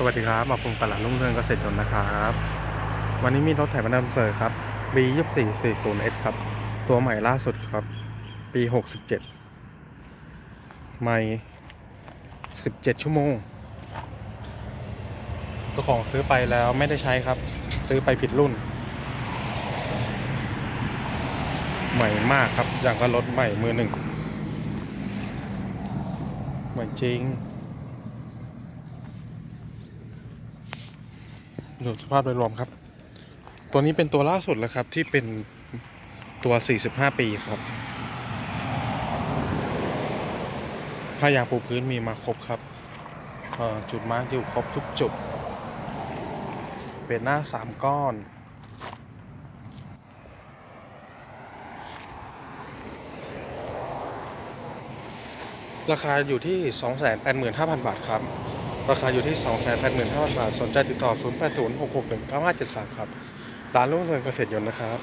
สวัสดีครับ มาพบกับหลานลุงเรืองเกษตรยนนะครับ วันนี้มีรถไถมานำเสนอครับ B 2 4 4 0 S ครับ ตัวใหม่ล่าสุดครับ ปี 67 ใหม่ 17 ชั่วโมงเจ้าของซื้อไปแล้วไม่ได้ใช้ครับ ซื้อไปผิดรุ่น ใหม่มากครับ อย่างกับรถใหม่มือหนึ่งใหม่จริง ดูสภาพโดยรวมครับ ตัวนี้เป็นตัวล่าสุดแล้วครับที่เป็นตัว 45 ปีครับผ้ายางปูพื้นมีมาครบครับ จุดมาร์กอยู่ครบทุกจุด เป็นหน้า 3 ก้อนราคาอยู่ที่ 285,000 บาทครับ ราคาอยู่ที่ 285,000บาท สนใจติดต่อ 0806619573 ครับ ร้านรุ่งเรืองเกษตรยนต์นะครับ